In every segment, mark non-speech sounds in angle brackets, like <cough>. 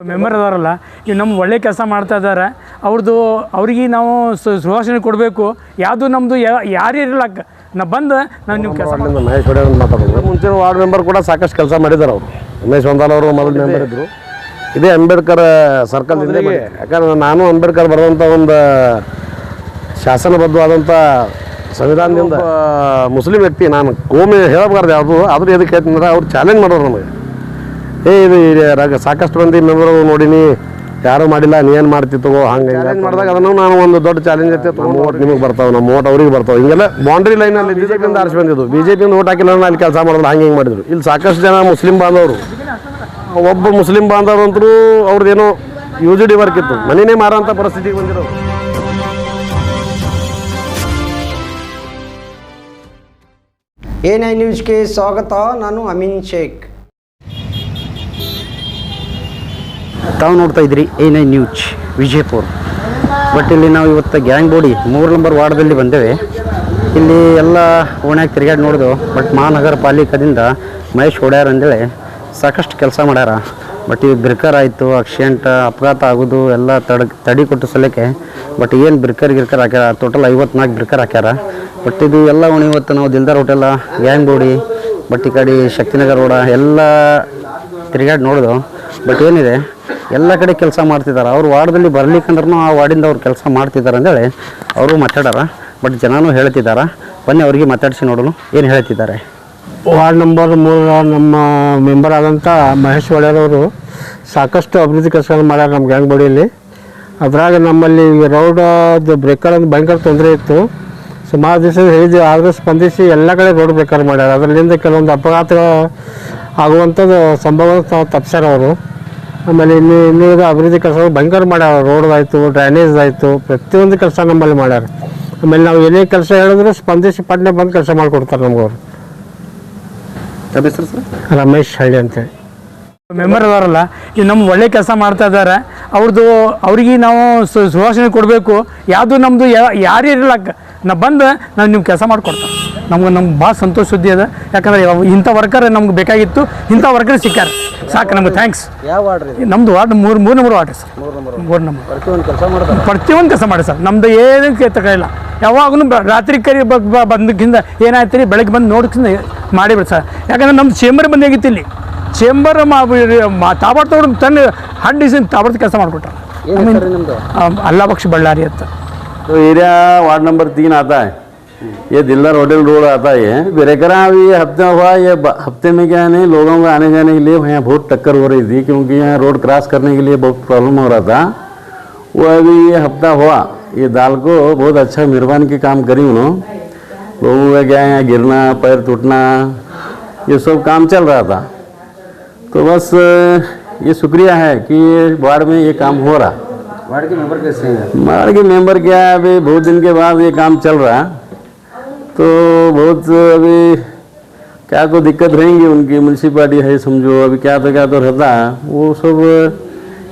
Member ಅದಾರಲ್ಲ ಈಗ ನಮ್ಮ ಒಳ್ಳೆ ಕೆಲಸ ಮಾಡ್ತಾ ಇದ್ದಾರೆ ಅವ್ರದ್ದು ಅವ್ರಿಗೆ ನಾವು ಸು- ಸುಭಾಷಣೆ ಕೊಡಬೇಕು. ಯಾವುದು ನಮ್ಮದು ಯಾರು ಇರಲ್ಲ ನಾ ಬಂದು ನಾನು ನಿಮ್ಮ ಕೆಲಸ ಮುಂಚಿನ ವಾರ್ಡ್ ಮೆಂಬರ್ ಕೂಡ ಸಾಕಷ್ಟು ಕೆಲಸ ಮಾಡಿದ್ದಾರೆ ಅವರು. ಉಮೇಶ್ ಒಂದಾಲ್ ಅವರು ಮೊದಲು ಮೆಂಬರ್ ಇದ್ದರು ಇದೇ ಅಂಬೇಡ್ಕರ್ ಸರ್ಕಲ್ ಯಾಕಂದ್ರೆ ನಾನು ಅಂಬೇಡ್ಕರ್ ಬರೆದಂಥ ಒಂದು ಶಾಸನಬದ್ಧವಾದಂಥ ಸಂವಿಧಾನದಿಂದ ಮುಸ್ಲಿಂ ವ್ಯಕ್ತಿ ನಾನು ಕೋಮೆ ಹೇಳಬಾರ್ದು ಯಾವುದು ಆದರೂ ಎದಕ್ಕೆ ಹೇಳ್ತೀನಿ ಅವ್ರು ಚಾಲೆಂಜ್ ಮಾಡೋರು ನಮಗೆ. ಏ ಇದು ರಾಗ ಸಾಕಷ್ಟು ಮಂದಿ ಮೆಂಬರ್ ನೋಡಿನಿ ಯಾರು ಮಾಡಿಲ್ಲ ನೀ ಏನು ಮಾಡ್ತಿ ತಗೋ ಹಂಗೆ ಚಾಲೆಂಜ್ ಮಾಡಿದಾಗ ಅದನ್ನು ನಾನು ಒಂದು ದೊಡ್ಡ ಚಾಲೆಂಜ್ ಐತೆ ಓಟ್ ನಿಮಗೆ ಬರ್ತಾವೆ ನಮ್ಮ ಓಟ್ ಅವ್ರಿಗೆ ಬರ್ತಾವೆ. ಹಿಂಗೆಲ್ಲ ಬೌಂಡ್ರಿ ಲೈನಲ್ಲಿ ಬಿ ಜೆ ಪಿಯಿಂದ ಆರಿಸಿ ಬಂದಿದ್ದು. ಬಿ ಜೆ ಪಿಯಿಂದ ಓಟ್ ಹಾಕಿಲ್ಲ ಅಲ್ಲಿ ಕೆಲಸ ಮಾಡಿದ್ರೆ ಹಂಗೆ ಹಿಂಗೆ ಮಾಡಿದ್ರು. ಇಲ್ಲಿ ಸಾಕಷ್ಟು ಜನ ಮುಸ್ಲಿಂ ಬಾಂಧವರು. ಒಬ್ಬ ಮುಸ್ಲಿಂ ಬಾಂಧವ್ರಂತರೂ ಅವ್ರದ್ದೇನೋ ಯು ಜಿ ಡಿ ವರ್ಕ್ ಇತ್ತು. ಮನೆಯೇ ಮಾರೋಂಥ ಪರಿಸ್ಥಿತಿಗೆ ಬಂದಿರೋ ಎ ನೈನ್ ನ್ಯೂಸ್ಗೆ ಸ್ವಾಗತ. ನಾನು ಅಮೀನ್ ಶೇಖ್. ತಾವು ನೋಡ್ತಾ ಇದ್ರಿ ಏನೇ ನ್ಯೂಸ್, ವಿಜಯಪುರ. ಬಟ್ ಇಲ್ಲಿ ನಾವು ಇವತ್ತು ಗ್ಯಾಂಗ್ ಬೋಡಿ, ಮೂರು ನಂಬರ್ ವಾರ್ಡ್ದಲ್ಲಿ ಬಂದೇವೆ. ಇಲ್ಲಿ ಎಲ್ಲ ಓಣ್ಯಾಗ ತಿರುಗಾಡಿ ನೋಡಿದು, ಬಟ್ ಮಹಾನಗರ ಪಾಲಿಕದಿಂದ ಮಹೇಶ್ ಹೊಡ್ಯಾರ ಅಂದೇಳಿ, ಸಾಕಷ್ಟು ಕೆಲಸ ಮಾಡ್ಯಾರ. ಬಟ್ ಈ ಬ್ರಿಕರ್ ಆಯಿತು, ಆಕ್ಸಿಡೆಂಟ್, ಅಪಘಾತ ಆಗೋದು, ಎಲ್ಲ ತಡ, ತಡಿ ಕೊಟ್ಟು ಸಲಕ್ಕೆ ಬಟ್ ಏನು ಬ್ರಿಕರ್ ಗಿರ್ಕರ್ ಹಾಕ್ಯಾರ, ಟೋಟಲ್ ಐವತ್ನಾಲ್ಕು ಬ್ರಿಕರ್ ಹಾಕ್ಯಾರ. ಬಟ್ ಇದು ಎಲ್ಲ ಓಣಿ ಇವತ್ತು ನಾವು ದಿಲ್ದಾರ್ ಹೋಟೆಲ್ಲ ಗ್ಯಾಂಗ್ ಬೋಡಿ, ಬಟ್ ಈ ಕಡೆ ಶಕ್ತಿನಗರ ರೋಡ, ಎಲ್ಲ ತಿರುಗಾಡಿ ನೋಡಿದು. ಬಟ್ ಏನಿದೆ ಎಲ್ಲ ಕಡೆ ಕೆಲಸ ಮಾಡ್ತಿದ್ದಾರೆ. ಅವ್ರು ವಾರ್ಡದಲ್ಲಿ ಬರ್ಲಿಕ್ಕಂದ್ರೂ ಆ ವಾರ್ಡಿಂದ ಅವ್ರು ಕೆಲಸ ಮಾಡ್ತಿದ್ದಾರೆ ಅಂತೇಳಿ ಅವರು ಮಾತಾಡಾರ. ಬಟ್ ಜನನೂ ಹೇಳ್ತಿದ್ದಾರೆ. ಬನ್ನಿ ಅವ್ರಿಗೆ ಮಾತಾಡಿಸಿ ನೋಡಲು ಏನು ಹೇಳ್ತಿದ್ದಾರೆ? ವಾರ್ಡ್ ನಂಬರ್ ಮೂರರ ನಮ್ಮ ಮೆಂಬರ್ ಆದಂಥ ಮಹೇಶ್ ಒಳ್ಳೆಯವರು ಸಾಕಷ್ಟು ಅಭಿವೃದ್ಧಿ ಕೆಲಸ ಮಾಡ್ಯಾರ ನಮ್ಮ ಗ್ಯಾಂಗ್ ಬಡಿಯಲ್ಲಿ ಅದ್ರಾಗ ನಮ್ಮಲ್ಲಿ ರೋಡದು ಬ್ರೇಕರ್ ಅಂತ ಭಯಂಕರ ತೊಂದರೆ ಇತ್ತು. ಸುಮಾರು ದಿವಸ ಹೇಳಿದ್ವಿ ಆದರೂ ಸ್ಪಂದಿಸಿ ಎಲ್ಲ ಕಡೆ ರೋಡ್ ಬ್ರೇಕರ್ ಮಾಡ್ಯಾರ. ಅದರಿಂದ ಕೆಲವೊಂದು ಅಪಘಾತ ಆಗುವಂಥದ್ದು ಸಂಭವ ತಪ್ಸ್ಯಾರ ಅವರು. ಆಮೇಲೆ ಇನ್ನು ಇನ್ನುಳಿದ ಅಭಿವೃದ್ಧಿ ಕೆಲಸ ಭಯಂಕರ ಮಾಡ್ಯಾರ ರೋಡ್ದಾಯಿತು ಡ್ರೈನೇಜ್ ಆಯಿತು ಪ್ರತಿಯೊಂದು ಕೆಲಸ ನಮ್ಮಲ್ಲಿ ಮಾಡ್ಯಾರ. ಆಮೇಲೆ ನಾವು ಏನೇ ಕೆಲಸ ಹೇಳಿದ್ರು ಸ್ಪಂದಿಸಿ ಪಟ್ಟಣ ಬಂದು ಕೆಲಸ ಮಾಡಿಕೊಡ್ತಾರೆ ನಮಗವ್ರು. ರಮೇಶ್ ಹಳ್ಳಿ ಅಂತೇಳಿ ಮೆಂಬರ್ ಅದಾರಲ್ಲ ಈಗ ನಮ್ಮ ಒಳ್ಳೆ ಕೆಲಸ ಮಾಡ್ತಾ ಇದ್ದಾರೆ ಅವ್ರದ್ದು ಅವ್ರಿಗೆ ನಾವು ಸು- ಸುಭಾಷಣೆ ಕೊಡಬೇಕು ಯಾವುದು ನಮ್ಮದು ಯಾರು ಇರಲಕ್ಕ ನಾ ಬಂದು ನಾನು ನಿಮ್ಮ ಕೆಲಸ ಮಾಡಿಕೊಡ್ತಾರೆ ನಮ್ಗೆ ನಮ್ಮ ಭಾಳ ಸಂತೋಷ ಸುದ್ದಿ ಅದ. ಯಾಕಂದ್ರೆ ಇಂಥ ವರ್ಕರ್ ನಮ್ಗೆ ಬೇಕಾಗಿತ್ತು ಇಂಥ ವರ್ಕರ್ ಸಿಕ್ಕಾರೆ ಸಾಕು ನಮ್ಗೆ ಥ್ಯಾಂಕ್ಸ್ ನಮ್ದು ವಾರ್ಡ್ ವಾರ್ಡ್ ಮೂರು ಮೂರು ನಂಬರ್ ವಾರ್ಡ್ ಸರ್. ಮೂರು ನಂಬರ್ ಪ್ರತಿಯೊಂದು ಕೆಲಸ ಮಾಡ್ತಾರೆ? ಕೆಲಸ ಮಾಡಿ ಸರ್. ನಮ್ಮದು ಏನು ತಗೊಳ್ಳಿಲ್ಲ ಯಾವಾಗಲೂ ರಾತ್ರಿ ಕರಿ ಬಂದಕ್ಕಿಂತ ಏನಾಯ್ತು ರೀ ಬೆಳಗ್ಗೆ ಬಂದು ನೋಡಕ್ಕಿಂತ ಮಾಡಿಬಿಡಿ ಸರ್. ಯಾಕಂದ್ರೆ ನಮ್ಮ ಚೇಂಬರ್ ಬಂದಾಗಿತ್ತು ಇಲ್ಲಿ? ಚೇಂಬರ್ ತಾಬಾಡ್ ತಗೊಂಡು ತನ್ನ ಹಂಡಿಸಿನ ತಾಬಾರ್ದು ಕೆಲಸ ಮಾಡಿಕೊಟ್ರೆ ಅಲ್ಲಾ ಪಕ್ಷ ಬಳ್ಳಾರಿ ಅಂತ. ಏರಿಯಾ ವಾರ್ಡ್ ನಂಬರ್ ತೀನ್ ಆತ. ये दिलदार होटल रोड आता है ये। बेरेकरा अभी ये हफ़्ता हुआ ये हफ़्ते में क्या नहीं लोगों को आने जाने के लिए यहाँ बहुत टक्कर हो रही थी क्योंकि यहाँ रोड क्रॉस करने के लिए बहुत प्रॉब्लम हो रहा था। वो अभी ये हफ़्ता हुआ ये दाल को बहुत अच्छा मेहरबान के काम करी उन्होंने। लोगों का क्या है यहाँ गिरना पैर टूटना ये सब काम चल रहा था। तो बस ये शुक्रिया है कि ये वार्ड में ये काम हो रहा। वार्ड के मेंबर कैसे हैं? हमारे के मेंबर क्या है अभी बहुत दिन के बाद ये काम चल रहा। है तो बहुत अभी क्या को दिक्कत रहेंगी उनकी म्यूनसिपाली है समझो अभी क्या तो क्या तो रहता है वो सब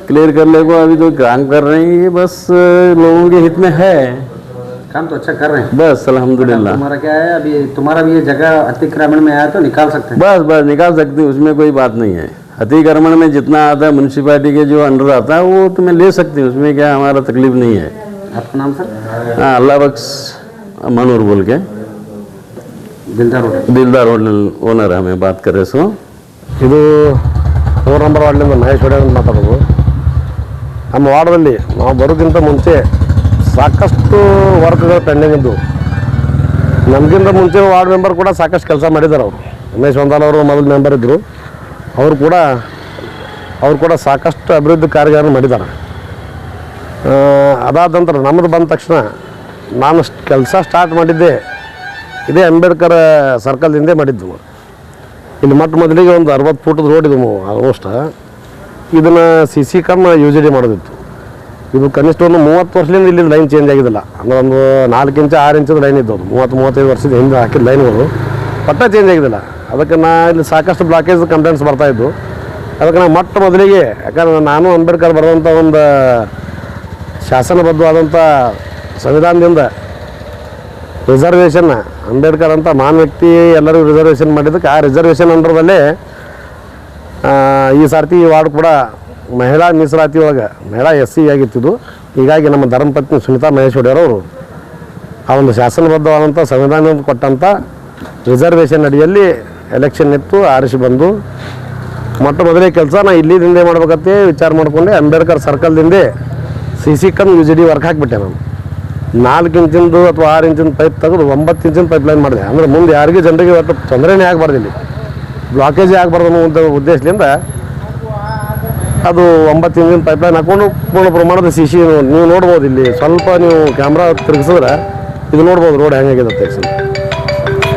क्लियर करने को अभी तो काम कर रहे हैं ये बस लोगों के हित में है। काम तो अच्छा कर रहे हैं। बस अल्हम्दुलिल्लाह। तुम्हारा क्या है अभी तुम्हारा भी ये जगह अतिक्रमण में आया तो निकाल सकते हैं। बस बस निकाल सकते हैं उसमें कोई बात नहीं है। अतिक्रमण में जितना आता है म्यूनसिपाली के जो अंडर आता है वो तुम्हें ले सकते हैं उसमें क्या हमारा तकलीफ़ नहीं है। आपका नाम सर? हाँ अल्लाह बख्श मनोर बोल के। दिलदार रोड दिलदार होटल ओनर है हमें बात कर रहे सो ಇದು ಮೂರು ನಂಬರ್ ವಾರ್ಡ್ನಿಂದ ಮಹೇಶ್ ಹೊಡೆ ಅಂತ ಮಾತಾಡೋದು ನಮ್ಮ ವಾರ್ಡಲ್ಲಿ ನಾವು ಬರೋಕ್ಕಿಂತ ಮುಂಚೆ ಸಾಕಷ್ಟು ವರ್ಕ್ಗಳು ಪೆಂಡಿಂಗ್ ಇದ್ದು ನಮಗಿಂತ ಮುಂಚೆ ವಾರ್ಡ್ ಮೆಂಬರ್ ಕೂಡ ಸಾಕಷ್ಟು ಕೆಲಸ ಮಾಡಿದ್ದಾರೆ ಅವರು ಉಮೇಶ್ ಒಂದಾಲ್ ಅವರು ಮೊದಲು ಮೆಂಬರ್ ಇದ್ದರು ಅವರು ಕೂಡ ಅವರು ಕೂಡ ಸಾಕಷ್ಟು ಅಭಿವೃದ್ಧಿ ಕಾರ್ಯಗಳನ್ನು ಮಾಡಿದ್ದಾರೆ ಆ, ಅದಾದ ನಂತರ ನಮ್ಮದು ಬಂದ ತಕ್ಷಣ ನಾನು ಕೆಲಸ ಸ್ಟಾರ್ಟ್ ಮಾಡಿದ್ದೆ ಇದೇ ಅಂಬೇಡ್ಕರ್ ಸರ್ಕಲ್ದಿಂದೇ ಮಾಡಿದ್ದು. ನಾವು. ಇಲ್ಲಿ ಮೊಟ್ಟ ಮೊದಲಿಗೆ ಒಂದು ಅರವತ್ತು ಫೂಟದ ರೋಡ್ ಇದು ಆಲ್ಮೋಸ್ಟ್ ಇದನ್ನು C C cum U G D ಮಾಡೋದಿತ್ತು. ಇದು ಕನಿಷ್ಠ ಒಂದು ಮೂವತ್ತು ವರ್ಷದಿಂದ ಇಲ್ಲಿ ಲೈನ್ ಚೇಂಜ್ ಆಗಿದ್ದಿಲ್ಲ. ಅಂದರೆ ಒಂದು ನಾಲ್ಕು ಇಂಚು, ಆರು ಇಂಚದ ಲೈನ್ ಇದ್ದು ಅದು ಮೂವತ್ತು, ಮೂವತ್ತೈದು ವರ್ಷದ ಹಿಂದೆ ಹಾಕಿದ ಲೈನ್ಗಳು ಪಟ್ಟ ಚೇಂಜ್ ಆಗಿದ್ದಿಲ್ಲ. ಅದಕ್ಕೆ ನಾ ಇಲ್ಲಿ ಸಾಕಷ್ಟು ಬ್ಲಾಕೇಜ್ ಕಂಪ್ಲೇಂಟ್ಸ್ ಬರ್ತಾಯಿದ್ದು ಅದಕ್ಕೆ ನಾವು ಮೊಟ್ಟ ಮೊದಲಿಗೆ, ಯಾಕಂದ್ರೆ ನಾನು ಅಂಬೇಡ್ಕರ್ ಬರೆದಂಥ ಒಂದು ಶಾಸನಬದ್ಧವಾದಂಥ ಸಂವಿಧಾನದಿಂದ ರಿಸರ್ವೇಷನ್ ಅಂಬೇಡ್ಕರ್ ಅಂತ ಮಹಾನ್ ವ್ಯಕ್ತಿ ಎಲ್ಲರಿಗೂ ರಿಸರ್ವೇಷನ್ ಮಾಡಿದ್ದಕ್ಕೆ ಆ ರಿಸರ್ವೇಷನ್ ಅಂಡರ್ದಲ್ಲೇ ಆ, ಈ ಸಾರ್ತಿ ಈ ವಾರ್ಡ್ ಕೂಡ ಮಹಿಳಾ ಮೀಸಲಾತಿ ಒಳಗೆ ಮಹಿಳಾ ಎಸ್ ಸಿ ಆಗಿತ್ತಿದ್ದು ಹೀಗಾಗಿ ನಮ್ಮ ಧರ್ಮಪತ್ನಿ ಸುನೀತಾ ಮಹೇಶ್ ಒಡೆಯರವರು ಆ ಒಂದು ಶಾಸನಬದ್ಧವಾದಂಥ ಸಂವಿಧಾನ ಕೊಟ್ಟಂಥ ರಿಸರ್ವೇಷನ್ ಅಡಿಯಲ್ಲಿ ಎಲೆಕ್ಷನ್ ಇತ್ತು ಆರಿಸಿ ಬಂದು ಮೊಟ್ಟ ಮೊದಲೇ ಕೆಲಸ ನಾ ಇಲ್ಲಿದಿಂದೇ ಮಾಡ್ಬೇಕತ್ತೆ ವಿಚಾರ ಮಾಡಿಕೊಂಡೆ Ambedkar ಸರ್ಕಲ್ದಿಂದ C C cum U G D work ಹಾಕಿಬಿಟ್ಟೆ ನಾನು. ನಾಲ್ಕು ಇಂಚಿಂದು ಅಥವಾ ಆರು ಇಂಚಿನ ಪೈಪ್ ತೆಗೆದು ಒಂಬತ್ತು ಇಂಚಿನ ಪೈಪ್ ಲೈನ್ ಮಾಡಿದೆ. ಅಂದರೆ ಮುಂದೆ ಯಾರಿಗೂ ಜನರಿಗೆ ಇವತ್ತು ತೊಂದರೆನೇ ಆಗಬಾರ್ದು ಇಲ್ಲಿ. ಬ್ಲಾಕೇಜೇ ಆಗಬಾರ್ದು ಅನ್ನೋ ಒಂದು ಉದ್ದೇಶದಿಂದ ಅದು ಒಂಬತ್ತು ಇಂಚಿನ ಪೈಪ್ ಲೈನ್ ಹಾಕ್ಕೊಂಡು ಪೂರ್ಣ ಪ್ರಮಾಣದ ಸಿ ಸಿ ನೀವು ನೋಡ್ಬೋದು ಇಲ್ಲಿ. ಸ್ವಲ್ಪ ನೀವು ಕ್ಯಾಮ್ರಾ ತಿರುಗಿಸಿದ್ರೆ ಇದು ನೋಡ್ಬೋದು ರೋಡ್ ಹೆಂಗಾಗಿದೆ ಅಂತ.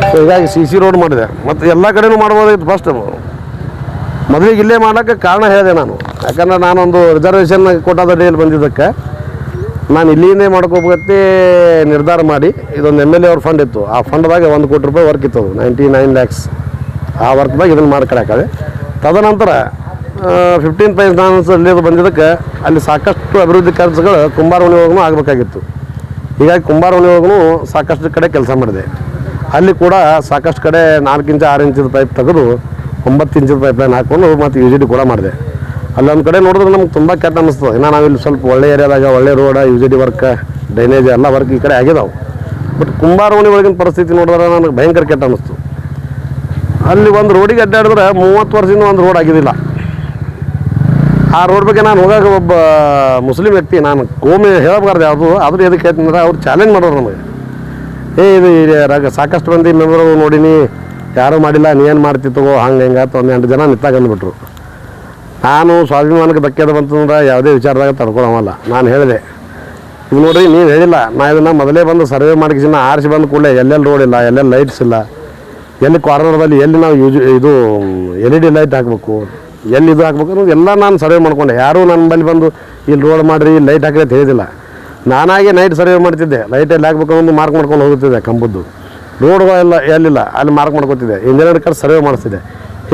ಸೊ ಹೀಗಾಗಿ ಸಿ ಸಿ ರೋಡ್ ಮಾಡಿದೆ. ಮತ್ತು ಎಲ್ಲ ಕಡೆನೂ ಮಾಡ್ಬೋದಾಗಿತ್ತು ಫಸ್ಟ್ ಮೊದಲಿಗೆ ಇಲ್ಲೇ ಮಾಡೋಕ್ಕೆ ಕಾರಣ ಹೇಳಿದೆ ನಾನು. ಯಾಕಂದ್ರೆ ನಾನೊಂದು ರಿಸರ್ವೇಷನ್ ಕೋಟಾದ ಡೇಲಿ ಬಂದಿದ್ದಕ್ಕೆ. ನಾನು ಇಲ್ಲಿಂದೇ ಮಾಡ್ಕೋಬೇಕಂತ ನಿರ್ಧಾರ ಮಾಡಿ ಇದೊಂದು ಎಂ ಎಲ್ ಎ ಅವ್ರ ಫಂಡ್ ಇತ್ತು. ಆ ಫಂಡ್ದಾಗ ಒಂದು ಕೋಟಿ ರೂಪಾಯಿ ವರ್ಕ್ ಇತ್ತು ನೈಂಟಿ ನೈನ್ ಲ್ಯಾಕ್ಸ್ ಆ ವರ್ಕ್ದಾಗ ಇದನ್ನು ಮಾಡ್ಕೊಳಕ್ಕಾದೆ. ತದನಂತರ ಫಿಫ್ಟೀನ್ ಫೈನಾನ್ಸ್ ಅಲ್ಲಿ ಬಂದಿದ್ದಕ್ಕೆ ಅಲ್ಲಿ ಸಾಕಷ್ಟು ಅಭಿವೃದ್ಧಿ ಕೆಲಸಗಳು ಕುಂಬಾರವಣಿ ಒಳಗೂ ಆಗಬೇಕಾಗಿತ್ತು. ಹೀಗಾಗಿ ಕುಂಬಾರವಣಿ ಒಳಗೂ ಸಾಕಷ್ಟು ಕಡೆ ಕೆಲಸ ಮಾಡಿದೆ. ಅಲ್ಲಿ ಕೂಡ ಸಾಕಷ್ಟು ಕಡೆ ನಾಲ್ಕು ಇಂಚು ಆರು ಇಂಚಿದ ಪೈಪ್ ತೆಗೆದು ಒಂಬತ್ತು ಇಂಚಿದ ಪೈಪ್ ಲೈನ್ ಹಾಕ್ಕೊಂಡು ಮತ್ತು ಯು ಜಿ ಡಿ ಕೂಡ ಮಾಡಿದೆ. ಅಲ್ಲೊಂದು ಕಡೆ ನೋಡಿದ್ರೆ ನಮ್ಗೆ ತುಂಬ ಕೆಟ್ಟ ಅನ್ನಿಸ್ತದೆ ಇನ್ನು ನಾವಿಲ್ಲಿ ಸ್ವಲ್ಪ ಒಳ್ಳೆ ಏರಿಯಾದಾಗ, ಒಳ್ಳೆ road U G D work drainage ಎಲ್ಲ ವರ್ಕ್ ಈ ಕಡೆ ಆಗಿದಾವೆ. ಬಟ್ ಕುಂಬಾರವಣಿ ಒಳಗಿನ ಪರಿಸ್ಥಿತಿ ನೋಡಿದ್ರೆ ನನಗೆ ಭಯಂಕರ ಕೆಟ್ಟ ಅನ್ನಿಸ್ತು ಅಲ್ಲಿ ಒಂದು ರೋಡಿಗೆ ಅಡ್ಡಾಡಿದ್ರೆ ಮೂವತ್ತು ವರ್ಷದಿಂದ ಒಂದು ರೋಡ್ ಆಗಿದ್ದಿಲ್ಲ ಆ ರೋಡ್ ಬಗ್ಗೆ ನಾನು ಹೋಗಾಗ ಒಬ್ಬ ಮುಸ್ಲಿಂ ವ್ಯಕ್ತಿ, ನಾನು ಕೋಮೆ ಹೇಳಬಾರ್ದು ಯಾವುದು, ಆದರೂ ಎದಕ್ಕೆ ಹೇಳ್ತೀನಿ ಅವ್ರು ಚಾಲೆಂಜ್ ಮಾಡೋರು ನಮಗೆ. ಏ, ಇದು ರಾಗ ಸಾಕಷ್ಟು ಮಂದಿ ಮೆಂಬರ್ ನೋಡಿನಿ, ಯಾರೂ ಮಾಡಿಲ್ಲ, ನೀ ಏನು ತಗೋ, ಹಂಗೆ, ಹೆಂಗೆ ಒಂದು ಎಂಟು ಜನ ನಿಂತಾಗ ಅಂದ್ಬಿಟ್ರು. ನಾನು ಸ್ವಾಭಿಮಾನಕ್ಕೆ ಧಕ್ಕೆದ ಬಂತಂದ್ರೆ ಯಾವುದೇ ವಿಚಾರದಾಗ ತಡ್ಕೊಳವಲ್ಲ ನಾನು ಹೇಳಿದೆ. ಇದು ನೋಡ್ರಿ, ನೀವು ಹೇಳಿಲ್ಲ. ನಾ ಇದನ್ನು ಮೊದಲೇ ಬಂದು ಸರ್ವೆ ಮಾಡಿ ನಾ ಆರಿಸಿ ಬಂದ ಕೂಡಲೇ ಎಲ್ಲೆಲ್ಲಿ ರೋಡ್ ಇಲ್ಲ, ಎಲ್ಲೆಲ್ಲಿ ಲೈಟ್ಸ್ ಇಲ್ಲ, ಎಲ್ಲಿ ಕಾರ್ನರ್ದಲ್ಲಿ ಎಲ್ಲಿ ನಾವು ಯೂಸ್ ಇದು ಎಲ್ ಇ ಡಿ ಲೈಟ್ ಹಾಕಬೇಕು, ಎಲ್ಲಿ ಇದು ಹಾಕ್ಬೇಕು ಅನ್ನೋದು ಎಲ್ಲ ನಾನು ಸರ್ವೆ ಮಾಡ್ಕೊಂಡೆ. ಯಾರೂ ನನ್ನ ಬಳಿ ಬಂದು ಇಲ್ಲಿ ರೋಡ್ ಮಾಡಿರಿ, ಇಲ್ಲಿ ಲೈಟ್ ಹಾಕಿದ್ರೆ ಅಂತ ಹೇಳಿದಿಲ್ಲ. ನಾನಾಗೆ ನೈಟ್ ಸರ್ವೆ ಮಾಡ್ತಿದ್ದೆ. ಲೈಟ್ ಎಲ್ಲಿ ಹಾಕ್ಬೇಕು ಅನ್ನೋದು ಮಾರ್ಕ್ ಮಾಡ್ಕೊಂಡು ಹೋಗುತ್ತಿದ್ದೆ ಕಂಬದ್ದು. ರೋಡ್ಗಳೆಲ್ಲ ಎಲ್ಲಿಲ್ಲ, ಅಲ್ಲಿ ಮಾರ್ಕ್ ಮಾಡ್ಕೊತಿದ್ದೆ. ಇಂಜಿನಿಯರ್ ಕಡೆ ಸರ್ವೆ ಮಾಡಿಸ್ತಿದ್ದೆ.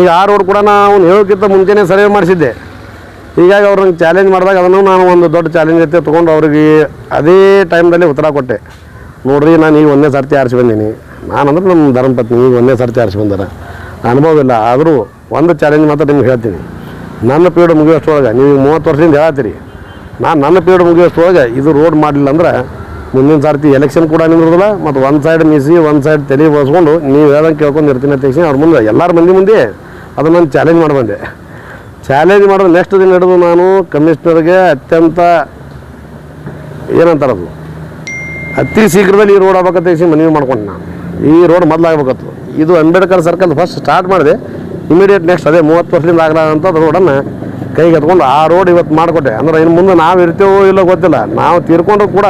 ಈಗ ಆ ರೋಡ್ ಕೂಡ ನಾವು ಹೇಳೋಕ್ಕಿಂತ ಮುಂಚೆನೇ ಸರ್ವೆ ಮಾಡಿಸಿದ್ದೆ. ಹೀಗಾಗಿ ಅವ್ರನ್ನ ಚಾಲೆಂಜ್ ಮಾಡಿದಾಗ ಅದನ್ನು ನಾನು ಒಂದು ದೊಡ್ಡ ಚಾಲೆಂಜ್ ಐತೆ ತೊಗೊಂಡು ಅವ್ರಿಗೆ ಅದೇ ಟೈಮ್ದಲ್ಲಿ ಉತ್ತರ ಕೊಟ್ಟೆ. ನೋಡ್ರಿ, ನಾನು ಈಗ ಒಂದೇ ಸರ್ತಿ ಆರಿಸಿ ಬಂದೀನಿ. ನಾನಂದ್ರೆ ನಮ್ಮ ಧರ್ಮಪತ್ನಿ ಈಗ ಒಂದೇ ಸರ್ತಿ ಆರಿಸಿ ಬಂದಾರ. ಅನುಭವ ಇಲ್ಲ. ಆದರೂ ಒಂದು ಚಾಲೆಂಜ್ ಮಾತ್ರ ನಿಮ್ಗೆ ಹೇಳ್ತೀನಿ. ನನ್ನ ಪೀರಿಯಡ್ ಮುಗಿಯೋಷ್ಟೊಳಗೆ ನೀವು ಮೂವತ್ತು ವರ್ಷದಿಂದ ಹೇಳ್ತೀರಿ ನಾನು ನನ್ನ ಪೀರಿಯಡ್ ಮುಗಿಯೋಷ್ಟೊಳಗೆ ಇದು ರೋಡ್ ಮಾಡಲಿಲ್ಲ ಅಂದ್ರೆ ಮುಂದಿನ ಸಾರ್ತಿ ಎಲೆಕ್ಷನ್ ಕೂಡ ನಿಂದಿರೋದಿಲ್ಲ ಮತ್ತು ಒಂದು ಸೈಡ್ ಮೀಸಿ, ಒಂದು ಸೈಡ್ ತಲೆ ಬಳಸ್ಕೊಂಡು ನೀವು ಹೇಳ್ದಂಗೆ ಕೇಳ್ಕೊಂಡು ಇರ್ತೀನಿ ಅಂತ ಅವ್ರ ಮುಂದೆ ಎಲ್ಲರ ಮಂದಿ ಮುಂದೆ ಅದನ್ನು ನಾನು ಚಾಲೆಂಜ್ ಮಾಡಿ ಬಂದೆ ಚಾಲೆಂಜ್ ಮಾಡಿದ್ರೆ ನೆಕ್ಸ್ಟ್ ದಿನ ಹಿಡಿದು ನಾನು ಕಮಿಷನರ್ಗೆ ಅತ್ಯಂತ ಏನಂತಾರದು ಅತಿ ಶೀಘ್ರದಲ್ಲಿ ಈ ರೋಡ್ ಆಗ್ಬೇಕಂತ ಹೇಳಿ ಮನವಿ ಮಾಡ್ಕೊಂಡು ನಾನು. ಈ ರೋಡ್ ಮೊದಲಾಗಬೇಕತ್ತು ಇದು ಅಂಬೇಡ್ಕರ್ ಸರ್ಕಲ್ ಫಸ್ಟ್ ಸ್ಟಾರ್ಟ್ ಮಾಡಿದೆ. ಇಮಿಡಿಯೇಟ್ ನೆಕ್ಸ್ಟ್ ಅದೇ ಮೂವತ್ತು ವರ್ಷದಿಂದ ಆಗಲಾದಂಥ ರೋಡನ್ನು ಕೈಗೆ ಎತ್ಕೊಂಡು ಆ ರೋಡ್ ಇವತ್ತು ಮಾಡಿಕೊಟ್ಟೆ. ಅಂದ್ರೆ ಇನ್ನು ಮುಂದೆ ನಾವು ಇರ್ತೇವೋ ಇಲ್ಲೋ ಗೊತ್ತಿಲ್ಲ. ನಾವು ತೀರ್ಕೊಂಡ್ರು ಕೂಡ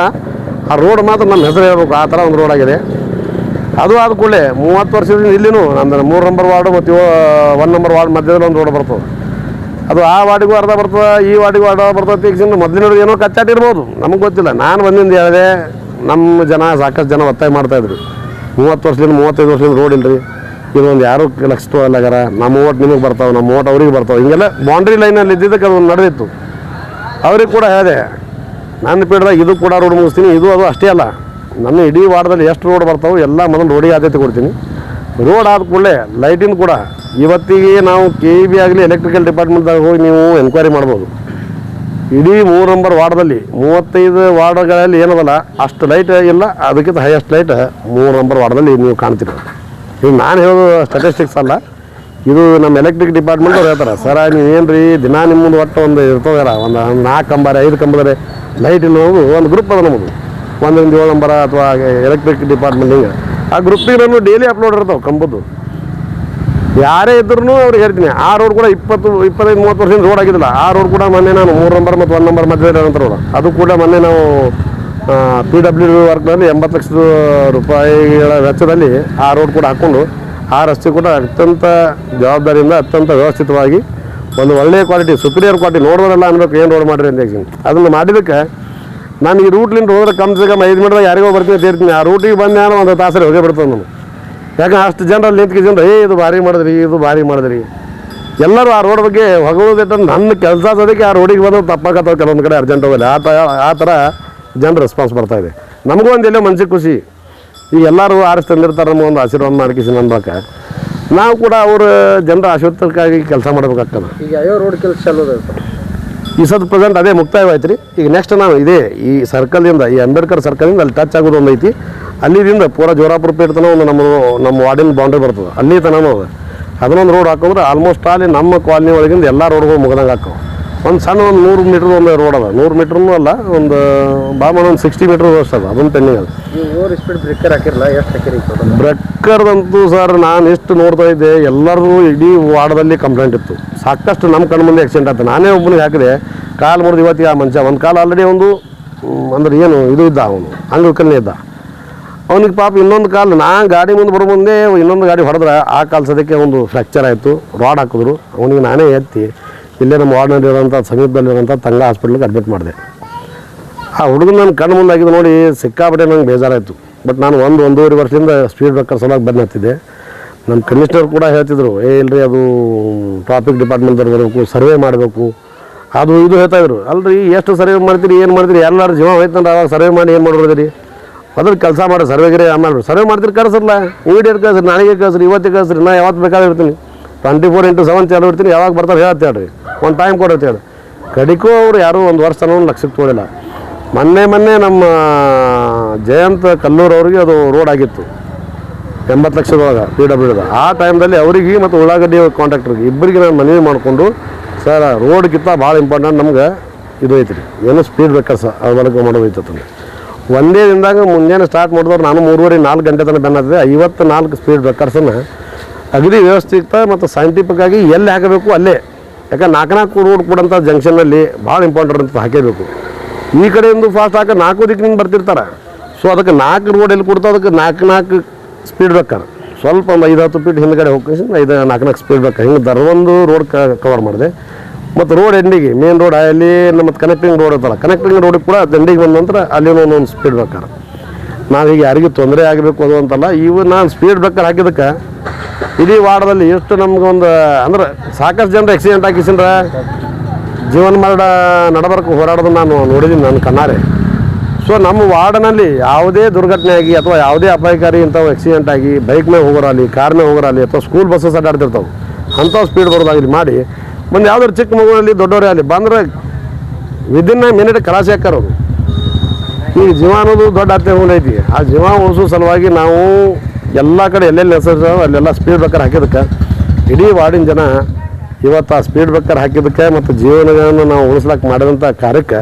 ಆ ರೋಡ್ ಮಾತ್ರ ನಮ್ಮ ಹೆಸರು ಹೇಳ್ಬೇಕು, ಆ ಥರ ಒಂದು ರೋಡ್ ಆಗಿದೆ. ಅದು ಆದ ಕೂಡಲೇ ಮೂವತ್ತು ವರ್ಷದಿಂದ ಇಲ್ಲಿನೂ ನಮ್ಮದು ಮೂರು ನಂಬರ್ ವಾರ್ಡು ಮತ್ತು ಒನ್ ನಂಬರ್ ವಾರ್ಡ್ ಮಧ್ಯದಲ್ಲಿ ಒಂದು ರೋಡ್ ಬರ್ತದೆ. ಅದು ಆ ವಾರ್ಡಿಗೂ ಅರ್ಧ ಬರ್ತದೆ, ಈ ವಾರ್ಡಿಗೂ ಅರ್ಧ ಬರ್ತದೆ, ಈಗ ಮೊದಲಿನವ್ರಿಗೆ ಏನೋ ಕಚ್ಚಾಟ ಇರ್ಬೋದು, ನಮಗೆ ಗೊತ್ತಿಲ್ಲ. ನಾನು ಬಂದಿಂದ ಹೇಳಿದೆ ನಮ್ಮ ಜನ ಸಾಕಷ್ಟು ಜನ ಒತ್ತಾಯ ಮಾಡ್ತಾಯಿದ್ರು ಮೂವತ್ತು ವರ್ಷದಿಂದ ಮೂವತ್ತೈದು ವರ್ಷದಿಂದ ರೋಡ್ ಇಲ್ಲರಿ ಇದೊಂದು ಯಾರು ಲಕ್ಷ ತೊಗೊಳ್ಳಾಗಾರ ನಮ್ಮ ಓಟ್ ನಿಮಗೆ ಬರ್ತಾವೆ, ನಮ್ಮ ಓಟ್ ಅವ್ರಿಗೆ ಬರ್ತಾವೆ. ಹಿಂಗೆಲ್ಲ ಬೌಂಡ್ರಿ ಲೈನಲ್ಲಿ ಇದ್ದಿದ್ದಕ್ಕೆ ಅದು ನಡೆದಿತ್ತು. ಅವ್ರಿಗೆ ಕೂಡ ಹೇಳಿದೆ ನನ್ನ ಪೀಡ್ದಾಗ ಇದು ಕೂಡ ರೋಡ್ ಮುಗಿಸ್ತೀನಿ. ಇದು ಅದು ಅಷ್ಟೇ ಅಲ್ಲ. ನನ್ನ ಇಡೀ ವಾರದಲ್ಲಿ ಎಷ್ಟು ರೋಡ್ ಬರ್ತಾವೆ ಎಲ್ಲ ಮೊದಲು ರೋಡಿಗೆ ಆದ್ಯತೆ ಕೊಡ್ತೀನಿ. ರೋಡ್ ಆದ ಕೂಡಲೇ ಲೈಟಿನ ಕೂಡ. ಇವತ್ತಿಗೆ ನಾವು ಕೆ ಬಿ ಆಗಲಿ ಎಲೆಕ್ಟ್ರಿಕಲ್ ಡಿಪಾರ್ಟ್ಮೆಂಟ್ದಾಗ ಹೋಗಿ ನೀವು ಎನ್ಕ್ವೈರಿ ಮಾಡ್ಬೋದು. ಇಡೀ ಮೂರು ನಂಬರ್ ವಾರ್ಡದಲ್ಲಿ ಮೂವತ್ತೈದು ವಾರ್ಡ್ಗಳಲ್ಲಿ ಏನದಲ್ಲ, ಅಷ್ಟು ಲೈಟ್ ಇಲ್ಲ ಅದಕ್ಕಿಂತ ಹೈಯೆಸ್ಟ್ ಲೈಟ್ ಮೂರು ನಂಬರ್ ವಾರ್ಡದಲ್ಲಿ ನೀವು ಕಾಣ್ತೀರಿ. ಈಗ ನಾನು ಹೇಳೋದು ಸ್ಟಾಟಿಸ್ಟಿಕ್ಸ್ ಅಲ್ಲ. ಇದು ನಮ್ಮ ಎಲೆಕ್ಟ್ರಿಕ್ ಡಿಪಾರ್ಟ್ಮೆಂಟ್ ಅವ್ರು ಹೇಳ್ತಾರೆ, ಸರ ನೀವು ಏನು ರೀ ದಿನ ನಿಮ್ಮ ಮುಂದೆ ಒಟ್ಟು ಒಂದು ಇರ್ತದಲ್ಲ ಒಂದು ನಾಲ್ಕು ಕಂಬಾರೆ ಐದು ಕಂಬದರೆ ಲೈಟ್ ನೋವು ಒಂದು ಗ್ರೂಪ್ ಅದ ನಮ್ಮದು ಒಂದೊಂದು ಏಳು ನಂಬರ ಅಥವಾ ಎಲೆಕ್ಟ್ರಿಕ್ ಡಿಪಾರ್ಟ್ಮೆಂಟ್ ಹಿಂಗೆ. ಆ ಗ್ರೂಪಿಗೆ ನಾನು ಡೈಲಿ ಅಪ್ಲೋಡ್ ಇರ್ತಾವೆ ಕಂಬದ್ದು. ಯಾರೇ ಇದ್ರೂ ಅವ್ರಿಗೆ ಹೇಳ್ತೀನಿ, ಆ ರೋಡ್ ಕೂಡ ಇಪ್ಪತ್ತು, ಇಪ್ಪತ್ತೈದು, ಮೂವತ್ತು ವರ್ಷದಿಂದ ರೋಡ್ ಆಗಿದ್ದಿಲ್ಲ, ಆ ರೋಡ್ ಕೂಡ ಮೊನ್ನೆ ನಾನು ಮೂರು ನಂಬರ್ ಮತ್ತು ಒಂದು ನಂಬರ್ ಮಧ್ಯದಲ್ಲಿ ಅಂತ ರೋಡ್ ಅದು ಕೂಡ ಮೊನ್ನೆ ನಾವು ಪಿ ಡಬ್ಲ್ಯೂ ವರ್ಕ್ನಲ್ಲಿ ಎಂಬತ್ತು ಲಕ್ಷದ ರೂಪಾಯಿಗಳ ವೆಚ್ಚದಲ್ಲಿ ಆ ರೋಡ್ ಕೂಡ ಹಾಕ್ಕೊಂಡು, ಆ ರಸ್ತೆ ಕೂಡ ಅತ್ಯಂತ ಜವಾಬ್ದಾರಿಯಿಂದ ಅತ್ಯಂತ ವ್ಯವಸ್ಥಿತವಾಗಿ ಒಂದು ಒಳ್ಳೆಯ ಕ್ವಾಲಿಟಿ ಸುಪೀರಿಯರ್ ಕ್ವಾಲಿಟಿ ನೋಡೋದಲ್ಲ ಅನ್ಬೇಕು, ಏನು ರೋಡ್ ಮಾಡಿರಿ ಅಂತ ಹೇಳಿ ಅದನ್ನು ಮಾಡಿದಕ್ಕೆ ನಾನು ಈ ರೂಟ್ಲಿಂದ ಹೋದ್ರೆ ಕಮ್ ಸೆ ಕಮ್ ಐದು ಮಿನಿಟ್ದಾಗ ಯಾರಿಗೋ ಬರ್ತೀನಿ ತೀರ್ತೀನಿ ಆ ರೂಟಿಗೆ ಬಂದ ಒಂದು ತಾಸರೆ ಹೋಗೇ ಬಿಡ್ತದೆ ನಾನು. ಯಾಕಂದ್ರೆ ಅಷ್ಟು ಜನರಲ್ಲಿ ನಿಂತ್ಕೊಂಡು ಏ, ಇದು ಭಾರಿ ಮಾಡಿದ್ರಿ, ಇದು ಭಾರಿ ಮಾಡಿದ್ರಿ. ಎಲ್ಲರೂ ಆ ರೋಡ್ ಬಗ್ಗೆ ಹೊಗಳೋದಿಟ್ಟು ನನ್ನ ಕೆಲಸ ಅದಕ್ಕೆ ಆ ರೋಡಿಗೆ ಬಂದು ತಪ್ಪಾಗತ್ತವ ಕೆಲವೊಂದು ಕಡೆ ಅರ್ಜೆಂಟ್ ಹೋಗಲ್ಲ. ಆ ಥರ ಆ ಥರ ಜನರ ರೆಸ್ಪಾನ್ಸ್ ಬರ್ತಾ ಇದೆ. ನಮಗೂ ಒಂದು ಎಲ್ಲೋ ಮನ್ಸಿಗೆ ಖುಷಿ. ಈಗ ಎಲ್ಲರೂ ಆರಿಸಿ ತಂದಿರ್ತಾರೆ ನಮ್ಗೆ ಒಂದು ಆಶೀರ್ವಾದ ಮಾಡ್ಕಿಸಿ ನಾವು ಕೂಡ ಅವರು ಜನರ ಆಶೀರ್ವಾದಕ್ಕಾಗಿ ಕೆಲಸ ಮಾಡಬೇಕಾಗ್ತದೆ. ಈಗ ಯಾವ ರೋಡ್ ಕೆಲಸ ಚಾಲೂ ಈ ಸದ್ ಪ್ರೆಸೆಂಟ್ ಅದೇ ಮುಕ್ತಾಯವಾಯ್ತು ರೀ ಈಗ ನೆಕ್ಸ್ಟ್ ನಾವು ಇದೇ ಈ ಸರ್ಕಲ್ದಿಂದ ಈ ಅಂಬೇಡ್ಕರ್ ಸರ್ಕಲಿಂದ ಅಲ್ಲಿ ಟಚ್ ಆಗೋದು ಒಂದು ಐತಿ ಅಲ್ಲಿದಿಂದ ಪೂರ ಜೋರಾಪುರ ಪೇಟ್ ತನಕ ಒಂದು ನಮ್ಮ ನಮ್ಮ ವಾರ್ಡಿನ ಬೌಂಡ್ರಿ ಬರ್ತದೆ. ಅಲ್ಲಿ ತನಕ ಅದು. ಅದನ್ನೊಂದು ರೋಡ್ ಹಾಕೋದ್ರೆ ಆಲ್ಮೋಸ್ಟ್ ಅಲ್ಲಿ ನಮ್ಮ ಕಾಲನಿ ಒಳಗಿಂದ ಎಲ್ಲ ರೋಡ್ಗಳು ಮುಗ್ದಂಗೆ ಹಾಕವು ಒಂದು ಸಣ್ಣ ಒಂದು ನೂರು ಮೀಟ್ರ್ ಒಂದು ರೋಡ್ ಅದ. ನೂರು ಮೀಟ್ರೂ ಅಲ್ಲ ಒಂದು ಭಾಳ ಒಂದು ಸಿಕ್ಸ್ಟಿ ಮೀಟ್ರ್ ಅಷ್ಟು ಅದ ಅದೊಂದು ಪೆಂಡಿಂಗ್ ಅದ. ಓವರ್ ಸ್ಪೀಡ್ ಬ್ರೇಕರ್ ಹಾಕಿರಲ್ಲ ಎಷ್ಟು ಹಾಕಿರಿ ಸರ್ ನಾನು ಎಷ್ಟು ನೋಡ್ತಾ ಇದ್ದೆ ಎಲ್ಲರೂ ಇಡೀ ವಾರ್ಡದಲ್ಲಿ ಕಂಪ್ಲೇಂಟ್ ಇತ್ತು. ಸಾಕಷ್ಟು ನಮ್ಮ ಕಣ್ಣು ಮುಂದೆ ಆಕ್ಸಿಡೆಂಟ್ ಆಯ್ತು. ನಾನೇ ಒಬ್ಬನಿಗೆ ಹಾಕಿದೆ ಕಾಲು ಮುರಿದು ಇವತ್ತಿಗೆ ಆ ಮನುಷ್ಯ. ಒಂದು ಕಾಲು ಆಲ್ರೆಡಿ ಒಂದು ಅಂದ್ರೆ ಏನು ಇದು ಇದ್ದ ಅವನು ಅಂಗವಿಕಲ್ನೇ ಇದ್ದ. ಅವನಿಗೆ ಪಾಪ ಇನ್ನೊಂದು ಕಾಲು ನಾ ಗಾಡಿ ಮುಂದೆ ಬರೋ ಮುಂದೆ ಇನ್ನೊಂದು ಗಾಡಿ ಹೊಡೆದ್ರೆ ಆ ಕಾಲು ಸದ್ಯಕ್ಕೆ ಒಂದು ಫ್ರ್ಯಾಕ್ಚರ್ ಆಯಿತು ರಾಡ್ ಹಾಕಿದ್ರು. ಅವನಿಗೆ ನಾನೇ ಎತ್ತಿ ಇಲ್ಲೇ ನಮ್ಮ ವಾರ್ಡ್ನಲ್ಲಿರೋಂಥ ಸಮೀಪದಲ್ಲಿರೋಂಥ ತಂಗ ಹಾಸ್ಪಿಟ್ಲಿಗೆ ಅಡ್ಮಿಟ್ ಮಾಡಿದೆ. ಆ ಹುಡುಗನ ನನ್ನ ಕಣ್ಣು ಮುಂದೆ ಆಗಿದ್ದು ನೋಡಿ ಸಿಕ್ಕಾಪಟ್ಟೆ ನಂಗೆ ಬೇಜಾರಾಯಿತು. ಬಟ್ ನಾನು ಒಂದು ಒಂದೂವರೆ ವರ್ಷದಿಂದ ಸ್ಪೀಡ್ ಬ್ರೇಕರ್ ಸಲುವಾಗಿ ಬಂದು ಹತ್ತಿದ್ದೆ. ನಮ್ಮ ಕಮಿಷನರ್ ಕೂಡ ಹೇಳ್ತಿದ್ರು, ಏ, ಇಲ್ರಿ, ಅದು ಟ್ರಾಫಿಕ್ ಡಿಪಾರ್ಟ್ಮೆಂಟ್ದವ್ರು ಬರಬೇಕು ಸರ್ವೆ ಮಾಡಬೇಕು. ಅದು ಇದು ಹೇಳ್ತಾಯಿದ್ರು ಅಲ್ರಿ, ಎಷ್ಟು ಸರ್ವೆ ಮಾಡ್ತೀರಿ, ಏನು ಮಾಡ್ತೀರಿ, ಎಲ್ಲರೂ ಜೀವ ಹೋಯ್ತಂದ್ರೆ ಅವಾಗ ಸರ್ವೆ ಮಾಡಿ ಏನು ಮಾಡೋದ್ರಿ ಅದ್ರ ಕೆಲಸ ಮಾಡಿ ಸರ್ವೆಗಿರಿ ಆಮೇಲೆ ಸರ್ವೆ ಮಾಡ್ತೀರಿ ಕಳ್ಸಲ್ಲ ಇಮಿಡಿಯೇಟ್ ಕಳಿಸ್ರಿ, ನಾಳೆಗೆ ಕಳಿಸ್ರಿ ಇವತ್ತಿಗೆ ಕಳಿಸ್ರಿ, ನಾ ಯಾವತ್ತು ಇರ್ತೀನಿ. ಟ್ವೆಂಟಿ ಫೋರ್ ಇಂಟು ಸೆವೆನ್ ಚಾಲು ಇರ್ತೀನಿ, ಯಾವಾಗ ಬರ್ತಾರೆ ಹೇಳತ್ತೆ ಹೇಳ್ರಿ. ಒಂದು ಟೈಮ್ ಕೊಡತ್ತೆ ಹೇಳಿ. ಕಡಿಕೋ ಅವ್ರು ಯಾರೂ ಒಂದು ವರ್ಷ ಒಂದು ಲಕ್ಷಕ್ಕೆ ತೋಳಿಲ್ಲ ಮೊನ್ನೆ ಮೊನ್ನೆ ನಮ್ಮ ಜಯಂತ ಕಲ್ಲೂರು ಅವ್ರಿಗೆ ಅದು ರೋಡ್ ಆಗಿತ್ತು. ಎಂಬತ್ತು ಲಕ್ಷದೊಳಗೆ ಪಿ ಡಬ್ಲ್ಯೂದ ಆ ಟೈಮ್ದಲ್ಲಿ ಅವರಿಗೆ ಮತ್ತು ಉಳ್ಳಾಗಡ್ಡಿ ಕಾಂಟ್ರಾಕ್ಟ್ರಿಗೆ ಇಬ್ಬರಿಗೆ ನಾನು ಮನವಿ ಮಾಡಿಕೊಂಡು ಸರ್ ರೋಡ್ಗಿಂತ ಭಾಳ ಇಂಪಾರ್ಟೆಂಟ್ ನಮ್ಗೆ ಇದು ಐತ್ರಿ. ಏನು ಸ್ಪೀಡ್ ಬೇಕಾ ಸರ್? ಅದ್ರೊಳಗೆ ಮಾಡೋದು ಐತಂದ್ರೆ ಒಂದೇ ದಿನದಾಗ ಮುಂಜಾನೆ ಸ್ಟಾರ್ಟ್ ಮಾಡಿದವ್ರು ನಾನು ಮೂರುವರೆ ನಾಲ್ಕು ಗಂಟೆ ತನಕ ಬೆನ್ನತ್ತದೆ ಐವತ್ತು ನಾಲ್ಕು ಸ್ಪೀಡ್ ಬ್ರೇಕರ್ಸನ್ನು ಅಗದಿ ವ್ಯವಸ್ಥಿತ ಮತ್ತು ಸೈಂಟಿಫಿಕ್ ಆಗಿ ಎಲ್ಲಿ ಹಾಕಬೇಕು ಅಲ್ಲೇ. ಯಾಕಂದ್ರೆ ನಾಲ್ಕು ನಾಲ್ಕು ರೋಡ್ ಕೊಡೋಂಥ ಜಂಕ್ಷನ್ನಲ್ಲಿ ಭಾಳ ಇಂಪಾರ್ಟೆಂಟ್ ಅಂತ ಹಾಕೇಬೇಕು. ಈ ಕಡೆಯಿಂದ ಫಾಸ್ಟ್ ಹಾಕಿ ನಾಲ್ಕು ದಿಕ್ಕಿನಿಂದ ಬರ್ತಿರ್ತಾರೆ. ಸೊ ಅದಕ್ಕೆ ನಾಲ್ಕು ರೋಡ್ ಎಲ್ಲಿ ಕೊಡ್ತಾವೆ ಅದಕ್ಕೆ ನಾಲ್ಕು ನಾಲ್ಕು ಸ್ಪೀಡ್ ಬೇಕಾರೆ. ಸ್ವಲ್ಪ ಒಂದು ಐದು, ಹತ್ತು ಫೀಟ್ ಹಿಂದ್ಗಡೆ ಹೋಗಿ ಐದು ನಾಲ್ಕು ನಾಲ್ಕು ಸ್ಪೀಡ್ ಬೇಕಾ ಹಿಂಗೆ ದರವೊಂದು ರೋಡ್ ಕವರ್ ಮಾಡಿದೆ. ಮತ್ತು ರೋಡ್ ಎಂಡಿಗೆ ಮೇನ್ ರೋಡ್ ಅಲ್ಲಿ ನಮ್ಮ ಕನೆಕ್ಟಿಂಗ್ ರೋಡ್ ಇರ್ತಲ್ಲ ಕನೆಕ್ಟಿಂಗ್ ರೋಡಿಗೆ ಕೂಡ ದಂಡಿಗೆ ಬಂದ ನಂತರ ಅಲ್ಲಿ ಒಂದೊಂದು ಸ್ಪೀಡ್ ಬೇಕಾರೆ. ನಾವೀಗ ಯಾರಿಗೂ ತೊಂದರೆ ಆಗಬೇಕು ಅದು ಅಂತಲ್ಲ ಇವು ನಾನು ಸ್ಪೀಡ್ ಬ್ರೇಕರ್ ಹಾಕಿದ್ದಕ್ಕೆ, ಇಡೀ ವಾರ್ಡದಲ್ಲಿ ಎಷ್ಟು ನಮ್ಗೆ ಒಂದು, ಅಂದ್ರೆ ಸಾಕಷ್ಟು ಜನರು ಆಕ್ಸಿಡೆಂಟ್ ಹಾಕಿಸಿಂದ್ರೆ ಜೀವನ ಮರಣ ನಡಬರ್ಕು ಹೋರಾಡೋದನ್ನ ನಾನು ನೋಡಿದ್ದೀನಿ ನನ್ನ ಕಣ್ಣಾರೆ. ಸೊ ನಮ್ಮ ವಾರ್ಡ್ನಲ್ಲಿ ಯಾವುದೇ ದುರ್ಘಟನೆ ಆಗಿ ಅಥವಾ ಯಾವುದೇ ಅಪಾಯಕಾರಿ ಇಂಥವು ಆಕ್ಸಿಡೆಂಟ್ ಆಗಿ ಬೈಕ್ ಮೇಲೆ ಹೋಗೋರಾಗಲಿ ಕಾರ್ ಮೇಲೆ ಅಥವಾ ಸ್ಕೂಲ್ ಬಸ್ಸಸ್ ಅಡ್ಡಾಡ್ತಿರ್ತಾವೆ, ಅಂಥವು ಸ್ಪೀಡ್ ಬರೋದಾಗಲಿ ಮಾಡಿ, ಒಂದು ಯಾವ್ದಾದ್ರು ಚಿಕ್ಕ ಮಗುವಲ್ಲಿ ದೊಡ್ಡವರೇ ಆಗಲಿ, ಬಂದ್ರೆ ವಿದಿನ್ ಮಿನಿಟ್ ಕಲಾಸಿ ಹಾಕಾರ ಈಗ ಜೀವ ಅನ್ನೋದು ದೊಡ್ಡ ಹತ್ಯೆ ಐತಿ. ಆ ಜೀವ ಉಳಿಸೋ ಸಲುವಾಗಿ ನಾವು ಎಲ್ಲ ಕಡೆ ಎಲ್ಲೆಲ್ಲಿ ಹೆಸರು ಅಲ್ಲೆಲ್ಲ ಸ್ಪೀಡ್ ಬ್ರೇಕರ್ ಹಾಕಿದ್ದಕ್ಕೆ, ಇಡೀ ವಾರ್ಡಿನ ಜನ ಇವತ್ತು ಆ ಸ್ಪೀಡ್ ಬ್ರೇಕರ್ ಹಾಕಿದ್ದಕ್ಕೆ ಮತ್ತು ಜೀವನಗಳನ್ನು ನಾವು ಉಳಿಸ್ಲಕ್ಕೆ ಮಾಡಿದಂಥ ಕಾರ್ಯಕ್ಕೆ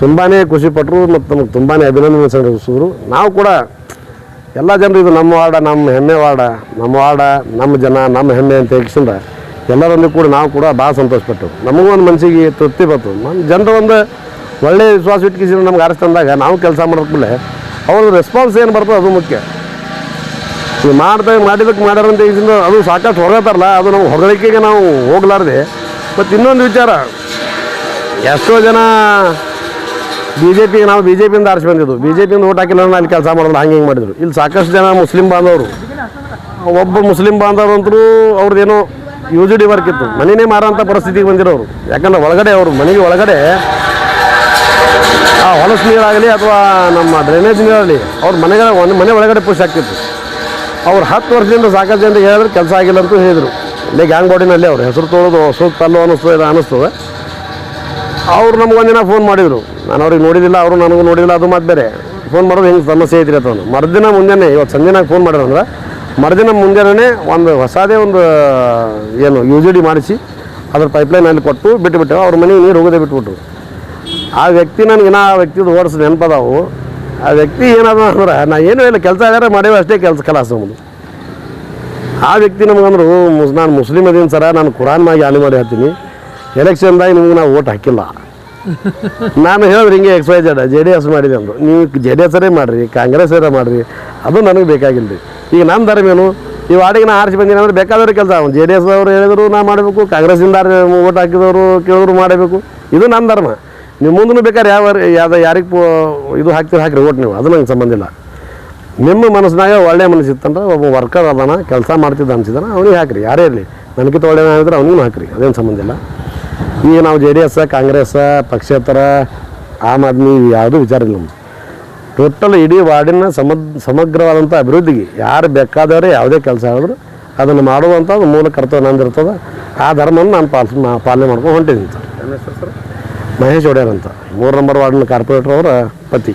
ತುಂಬಾ ಖುಷಿಪಟ್ಟರು ಮತ್ತು ನಮಗೆ ತುಂಬಾ ಅಭಿನಂದನೆ ಸಲ್ಲಿಸಿದ್ರು ನಾವು ಕೂಡ ಎಲ್ಲ ಜನರು ಇದು ನಮ್ಮ ವಾರ್ಡ, ನಮ್ಮ ಹೆಮ್ಮೆ ವಾರ್ಡ, ನಮ್ಮ ವಾರ್ಡ, ನಮ್ಮ ಜನ, ನಮ್ಮ ಹೆಮ್ಮೆ ಅಂತ ಹೇಳ್ಕಿಸಿಂದ ಎಲ್ಲರೊಂದಿಗೆ ಕೂಡ ನಾವು ಕೂಡ ಭಾಳ ಸಂತೋಷಪಟ್ಟೆವು. ನಮಗೂ ಒಂದು ಮನಸ್ಸಿಗೆ ತೃಪ್ತಿ ಬಂತು ನಮ್ಮ ಜನರ ಒಂದು ಒಳ್ಳೆ ವಿಶ್ವಾಸ ಇಟ್ಕಿಸಿದ್ರೆ ನಮ್ಗೆ ಆರಿಸ್ತಂದಾಗ ನಾವು ಕೆಲಸ ಮಾಡೋದ್ಮೇಲೆ ಅವ್ರದ್ದು ರೆಸ್ಪಾನ್ಸ್ ಏನು ಬರ್ತದೆ ಅದು ಮುಖ್ಯ. ಈ ಮಾಡ್ತಾ ಮಾಡಿದಕ್ಕೆ ಮಾಡ್ಯಾರಂತ ಈಗಿಂದ ಅದು ಸಾಕಷ್ಟು ಹೊರತಾರಲ್ಲ ಅದು ನಾವು ಹೊಗಳಿಕೆಗೆ ನಾವು ಹೋಗ್ಲಾರ್ದೆ. ಮತ್ತು ಇನ್ನೊಂದು ವಿಚಾರ, ಎಷ್ಟೋ ಜನ ಬಿ ಜೆ ಪಿಗೆ ನಾವು ಬಿ ಜೆ ಪಿಯಿಂದ ಆರಿಸಿ ಬಂದಿದ್ದು. ಬಿ ಜೆ ಪಿಯಿಂದ ಓಟ್ ಹಾಕಿಲ್ಲ ಅಲ್ಲಿ ಕೆಲಸ ಮಾಡೋದು, ಹಂಗೆ ಹಿಂಗೆ ಮಾಡಿದ್ರು. ಇಲ್ಲಿ ಸಾಕಷ್ಟು ಜನ ಮುಸ್ಲಿಂ ಬಾಂಧವರು. ಒಬ್ಬ ಮುಸ್ಲಿಂ ಬಾಂಧವರು ಅಂತರೂ ಅವ್ರದ್ದೇನೋ ಯು ಜಿ ಡಿ ವರ್ಕ್ ಇತ್ತು. ಮನೆಯೇ ಮಾರೋಂಥ ಪರಿಸ್ಥಿತಿಗೆ ಬಂದಿರೋರು. ಯಾಕಂದ್ರೆ ಒಳಗಡೆ ಅವರು, ಮನೆಗೆ ಒಳಗಡೆ ಆ ಹೊಲಸು ನೀರಾಗಲಿ ಅಥವಾ ನಮ್ಮ ಡ್ರೈನೇಜ್ ನೀರಾಗಲಿ ಅವ್ರ ಮನೆಗಳ ಮನೆ ಒಳಗಡೆ ಪುಷ್ ಆಗ್ತಿತ್ತು. ಅವ್ರು ಹತ್ತು ವರ್ಷದಿಂದ ಸಾಕಷ್ಟು ಜನ ಹೇಳಿದ್ರೆ ಕೆಲಸ ಆಗಿಲ್ಲ ಅಂತ ಹೇಳಿದರು. ಇಲ್ಲೇ ಗ್ಯಾಂಗ್ ಬಾಡಿನಲ್ಲಿ ಅವ್ರು. ಹೆಸರು ತೋಳೋದು ಸೂಕ್ತ ಅಲ್ಲೋ ಅನ್ನಿಸ್ತದೆ ಅನ್ನಿಸ್ತದೆ. ಅವ್ರು ನಮ್ಗೆ ಒಂದಿನ ಫೋನ್ ಮಾಡಿದರು. ನಾನು ಅವ್ರಿಗೆ ನೋಡಿದಿಲ್ಲ, ಅವರು ನನಗೂ ನೋಡಿದಿಲ್ಲ, ಅದು ಮತ್ತೆ ಬೇರೆ. ಫೋನ್ ಮಾಡೋದು ಹೆಂಗೆ ಸಮಸ್ಯೆ ಐತ್ರಿ ಅಂತ ಮರುದಿನ ಮುಂಜಾನೆ, ಇವತ್ತು ಸಂಜೆನಾಗ ಫೋನ್ ಮಾಡಿದ್ರಂದ್ರೆ, ಮರುದಿನ ಮುಂಜಾನೆ ಒಂದು ಹೊಸದೇ ಒಂದು, ಏನು ಯು ಜಿ ಡಿ ಮಾಡಿಸಿ, ಅದ್ರ ಪೈಪ್ಲೈನಲ್ಲಿ ಕೊಟ್ಟು ಬಿಟ್ಟು ಅವ್ರ ಮನೆಗೆ ನೀರು ಹೋಗೋದೇ ಬಿಟ್ಬಿಟ್ರು. ಆ ವ್ಯಕ್ತಿ ನನಗೆ ನಾ ಆ ವ್ಯಕ್ತಿದು ಓಡಿಸ್ ನೆನಪದಾವು. ಆ ವ್ಯಕ್ತಿ ಏನದ ಅಂದ್ರೆ ನಾ ಏನು ಇಲ್ಲ ಕೆಲಸ ಆಗ್ಯಾರ ಮಾಡೇವಿ ಅಷ್ಟೇ ಕೆಲಸ ಕಲಾಸ ನಮ್ಮದು ಆ ವ್ಯಕ್ತಿ ನಮಗಂದ್ರು ಮುಸ್ ನಾನು ಮುಸ್ಲಿಮ್ ಅದೀನಿ ಸರ ನಾನು ಕುರಾನ್ ಮಾಡಿ ಆನೆ ಮಾಡಿ ಹೇಳ್ತೀನಿ. ಎಲೆಕ್ಷನ್ದಾಗ ನಿಮ್ಗೆ ನಾವು ಓಟ್ ಹಾಕಿಲ್ಲ. <laughs> ನಾನು ಹೇಳಿದ್ರೆ ಹಿಂಗೆ X Y Z J D S ಮಾಡಿದೆ ಅಂದರು. ನೀವು ಜೆ ಡಿ ಎಸ್ಸರೇ ಮಾಡಿರಿ ಕಾಂಗ್ರೆಸ್ಸರೇ ಮಾಡಿರಿ ಅದು ನನಗೆ ಬೇಕಾಗಿಲ್ಲ ರೀ ಈಗ ನಮ್ಮ ಧರ್ಮ ಏನು? ಈ ವಾರ್ಡಿಗೆ ನಾ ಆರಿಸಿ ಬಂದಿನಿ ಅಂದ್ರೆ ಬೇಕಾದವ್ರ ಕೆಲಸ. ಅವ್ನು ಜೆ ಡಿ ಎಸ್ ಅವರು ಹೇಳಿದ್ರು ನಾ ಮಾಡಬೇಕು ಕಾಂಗ್ರೆಸ್ಸಿಂದ ಓಟ್ ಹಾಕಿದವರು ಕೇಳಿದ್ರು ಮಾಡಬೇಕು. ಇದು ನನ್ನ ಧರ್ಮ. ನೀವು ಮುಂದೂ ಬೇಕಾದ್ರೆ ಯಾವ ಯಾವ್ದು ಯಾರಿಗೆ ಪೋ ಇದು ಹಾಕ್ತೀರಿ ಹಾಕಿರಿ ಓಟ್ ನೀವು. ಅದು ನಂಗೆ ಸಂಬಂಧ ಇಲ್ಲ. ನಿಮ್ಮ ಮನಸ್ಸಿನಾಗ ಒಳ್ಳೆ ಮನಸ್ಸಿತ್ತಂದ್ರೆ ಒಬ್ಬ ವರ್ಕರ್ ಅದಾನ, ಕೆಲಸ ಮಾಡ್ತಿದ್ದ ಅನ್ಸಿದಾನ, ಅವನಿಗೆ ಹಾಕ್ರಿ. ಯಾರೇ ಇರಲಿ. ನನಗಿಂತ ಒಳ್ಳೆಯ ಆಗಿದ್ರೆ ಅವನಿಗೂ ಹಾಕಿರಿ. ಅದೇನು ಸಂಬಂಧ ಇಲ್ಲ. ಈಗ ನಾವು ಜೆ ಡಿ ಎಸ್, ಕಾಂಗ್ರೆಸ್, ಪಕ್ಷೇತರ, ಆಮ್ ಆದ್ಮಿ ಯಾವುದೂ ವಿಚಾರ ಇಲ್ಲ ನಮ್ದು. ಟೋಟಲ್ ಇಡೀ ವಾರ್ಡಿನ ಸಮ ಸಮಗ್ರವಾದಂಥ ಅಭಿವೃದ್ಧಿಗೆ ಯಾರು ಬೇಕಾದವರೇ ಯಾವುದೇ ಕೆಲಸ ಹೇಳಿದ್ರು ಅದನ್ನು ಮಾಡುವಂಥದ್ದು ಮೂಲ ಕರ್ತವ್ಯ ನಂದಿರ್ತದೆ. ಆ ಧರ್ಮವನ್ನು ನಾನು ಪಾಲ್ ಪಾಲನೆ ಮಾಡ್ಕೊಂಡು ಹೊಂಟಿದ್ದೀನಿ. ಸರ್? ಮಹೇಶ್ ಒಡೆಯರ್ ಅಂತ ಮೂರು ನಂಬರ್ ವಾರ್ಡ್ನ ಕಾರ್ಪೊರೇಟರ್ ಅವರ ಪತಿ